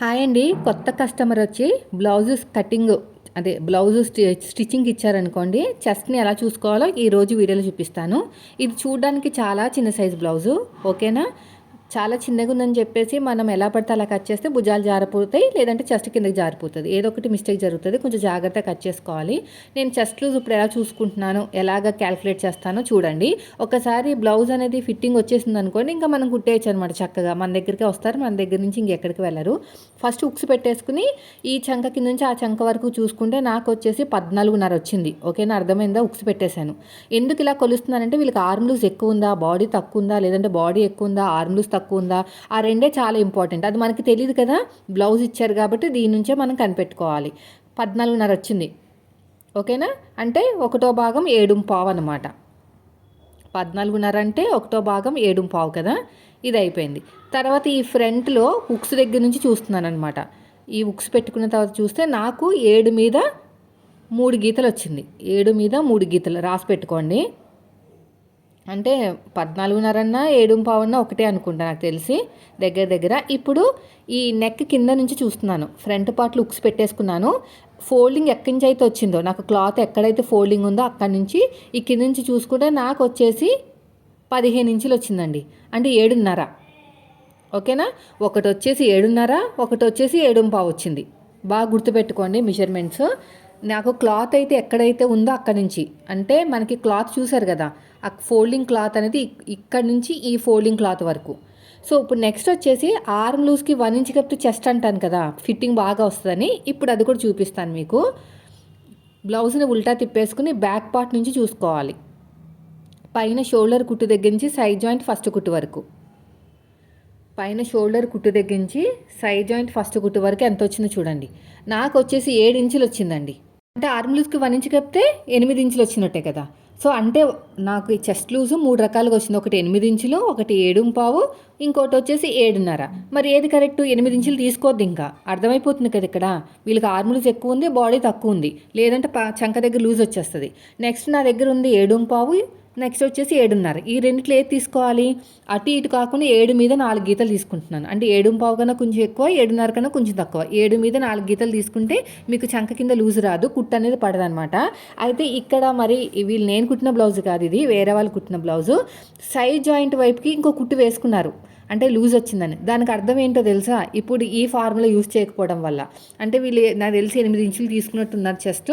Hi అండి. కొత్త customer వచ్చి బ్లౌజెస్ కటింగ్ అదే బ్లౌజ్ స్టిచ్చింగ్ ఇచ్చారనుకోండి చెస్ట్ని ఎలా చూసుకోవాలో ఈరోజు వీడియోలో చూపిస్తాను. ఇది చూడడానికి చాలా చిన్న సైజ్ బ్లౌజు. ఓకేనా? చాలా చిన్నగా ఉందని చెప్పేసి మనం ఎలా పడితే అలా కట్ చేస్తే భుజాలు జారిపోతాయి లేదంటే చెస్ట్ కిందకి జారిపోతుంది. ఏదో ఒకటి మిస్టేక్ జరుగుతుంది. కొంచెం జాగ్రత్తగా కట్ చేసుకోవాలి. నేను చెస్ట్ లూజ్ ఇప్పుడు ఎలా చూసుకుంటున్నాను ఎలాగ క్యాల్కులేట్ చేస్తానో చూడండి. ఒకసారి బ్లౌజ్ అనేది ఫిట్టింగ్ వచ్చేసింది అనుకోండి ఇంకా మనం కుట్టేయచ్చు అనమాట చక్కగా. మన దగ్గరికి వస్తారు మన దగ్గర నుంచి ఇంకెక్కడికి వెళ్ళరు. ఫస్ట్ ఉక్స్ పెట్టేసుకుని ఈ చంక కింద నుంచి ఆ చంక వరకు చూసుకుంటే నాకు వచ్చేసి పద్నాలుగున్నర వచ్చింది. ఓకేనా? అర్థమైందా? ఉక్స్ పెట్టేశాను. ఎందుకు ఇలా కొలుస్తున్నానంటే వీళ్ళకి ఆర్మ్ లూజ్ ఎక్కువ ఉందా? బాడీ తక్కువ ఉందా? లేదంటే బాడీ ఎక్కువ ఉందా? ఆర్మ్ లూజ్ తక్కువ ఉందా? ఆ రెండే చాలా ఇంపార్టెంట్. అది మనకి తెలియదు కదా బ్లౌజ్ ఇచ్చారు కాబట్టి దీని నుంచే మనం కనిపెట్టుకోవాలి. పద్నాలుగున్నర వచ్చింది. ఓకేనా? అంటే ఒకటో భాగం ఏడు పావు అనమాట పద్నాలుగున్నర అంటే ఒకటో భాగం ఏడు పావు కదా? ఇది అయిపోయింది. తర్వాత ఈ ఫ్రంట్లో హుక్స్ దగ్గర నుంచి చూస్తున్నాను అనమాట ఈ హుక్స్ పెట్టుకున్న తర్వాత చూస్తే నాకు ఏడు మీద మూడు గీతలు వచ్చింది. ఏడు మీద మూడు గీతలు. రాసి పెట్టుకోండి. అంటే పద్నాలుగున్నరన్నా ఏడు పావన్నా ఒకటే అనుకుంటా నాకు తెలిసి దగ్గర దగ్గర. ఇప్పుడు ఈ నెక్ కింద నుంచి చూస్తున్నాను. ఫ్రంట్ పార్ట్ లుక్స్ పెట్టేసుకున్నాను. ఫోల్డింగ్ ఎక్కడి నుంచి అయితే వచ్చిందో నాకు క్లాత్ ఎక్కడైతే ఫోల్డింగ్ ఉందో అక్కడి నుంచి ఈ కింద నుంచి చూసుకుంటే నాకు వచ్చేసి పదిహేను ఇంచులు వచ్చిందండి. అంటే ఏడున్నర. ఓకేనా? ఒకటి వచ్చేసి ఏడున్నర ఒకటి వచ్చేసి ఏడు పావు వచ్చింది. బాగా గుర్తుపెట్టుకోండి మెజర్మెంట్స్. నాకు క్లాత్ అయితే ఎక్కడైతే ఉందో అక్కడి నుంచి. అంటే మనకి క్లాత్ చూసారు కదా ఆ ఫోల్డింగ్ క్లాత్ అనేది ఇక్కడ నుంచి ఈ ఫోల్డింగ్ క్లాత్ వరకు. సో ఇప్పుడు నెక్స్ట్ వచ్చేసి ఆర్మ్ లూజ్కి వన్ ఇంచ్ కప్పు చెస్ట్ అంటాను కదా ఫిట్టింగ్ బాగా వస్తుందని ఇప్పుడు అది కూడా చూపిస్తాను మీకు. బ్లౌజ్ని ఉల్టా తిప్పేసుకుని బ్యాక్ పార్ట్ నుంచి చూసుకోవాలి. పైన షోల్డర్ కుట్టు దగ్గర నుంచి సైడ్ జాయింట్ ఫస్ట్ కుట్టు వరకు. పైన షోల్డర్ కుట్టు దగ్గర నుంచి సైడ్ జాయింట్ ఫస్ట్ కుట్టు వరకు ఎంత వచ్చిందో చూడండి. నాకు వచ్చేసి ఏడు ఇంచులు వచ్చిందండి. అంటే ఆర్మ్ లూజ్కి వన్ ఇంచ్ కప్పితే ఎనిమిది ఇంచులు వచ్చినట్టే కదా. సో అంటే నాకు ఈ చెస్ట్ లూజ్ మూడు రకాలుగా వచ్చింది. ఒకటి ఎనిమిది ఇంచులు ఒకటి ఏడు పావు ఇంకోటి వచ్చేసి ఏడున్నర. మరి ఏది కరెక్ట్? ఎనిమిది ఇంచులు తీసుకోవద్దు ఇంకా. అర్థమైపోతుంది కదా ఇక్కడ. వీళ్ళకి ఆర్మ్ లూజ్ ఎక్కువ ఉంది బాడీ తక్కువ ఉంది. లేదంటే చంక దగ్గర లూజ్ వచ్చేస్తుంది. నెక్స్ట్ నా దగ్గర ఉంది ఏడు పావు నెక్స్ట్ వచ్చేసి ఏడున్నర. ఈ రెండిట్లో ఏది తీసుకోవాలి? అటు ఇటు కాకుండా ఏడు మీద నాలుగు గీతలు తీసుకుంటున్నాను. అంటే ఏడు పావు కన్నా కొంచెం ఎక్కువ ఏడున్నర కన్నా కొంచెం తక్కువ. ఏడు మీద నాలుగు గీతలు తీసుకుంటే మీకు చంక కింద లూజ్ రాదు కుట్టు అనేది పడదనమాట అయితే ఇక్కడ మరి వీళ్ళు నేను కుట్టిన బ్లౌజ్ కాదు ఇది వేరే వాళ్ళు కుట్టిన బ్లౌజు. సైడ్ జాయింట్ వైపుకి ఇంకో కుట్టు వేసుకున్నారు. అంటే లూజ్ వచ్చిందని. దానికి అర్థం ఏంటో తెలుసా? ఇప్పుడు ఈ ఫార్ములా యూజ్ చేయకపోవడం వల్ల. అంటే వీళ్ళు నాకు తెలిసి ఎనిమిది ఇంచులు తీసుకున్నట్టున్నారు చెస్ట్.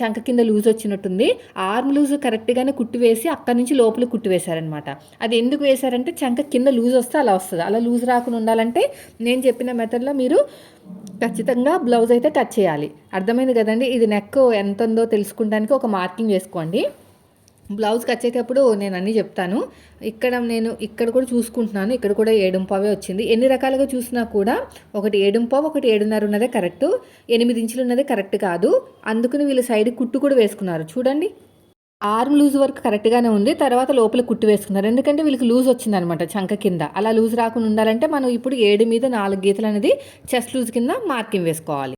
చంక కింద లూజ్ వచ్చినట్టుంది. ఆర్మ్ లూజ్ కరెక్ట్గానే కుట్టి వేసి అక్కడి నుంచి లోపల కుట్టి వేశారనమాట అది ఎందుకు వేశారంటే చంక కింద లూజ్ వస్తే అలా వస్తుంది. అలా లూజ్ రాకుండా ఉండాలంటే నేను చెప్పిన మెథడ్లో మీరు ఖచ్చితంగా బ్లౌజ్ అయితే కట్ చేయాలి. అర్థమైంది కదండి? ఇది నెక్ ఎంత ఉందో తెలుసుకోవడానికి ఒక మార్కింగ్ వేసుకోండి. బ్లౌజ్కి వచ్చేటప్పుడు నేను అన్నీ చెప్తాను. ఇక్కడ నేను ఇక్కడ కూడా చూసుకుంటున్నాను. ఇక్కడ కూడా ఏడుంపావే వచ్చింది. ఎన్ని రకాలుగా చూసినా కూడా ఒకటి ఏడుంపావు ఒకటి ఏడున్నర ఉన్నదే కరెక్ట్. ఎనిమిది ఇంచులు ఉన్నదే కరెక్ట్ కాదు. అందుకని వీళ్ళు సైడ్ కుట్టు కూడా వేసుకున్నారు. చూడండి. ఆర్మ్ లూజ్ వరకు కరెక్ట్గానే ఉంది. తర్వాత లోపల కుట్టు వేసుకున్నారు. ఎందుకంటే వీళ్ళకి లూజ్ వచ్చిందనమాట చంక కింద. అలా లూజ్ రాకుండా ఉండాలంటే మనం ఇప్పుడు ఏడు మీద నాలుగు గీతలు అనేది చెస్ట్ లూజ్ కింద మార్కింగ్ వేసుకోవాలి.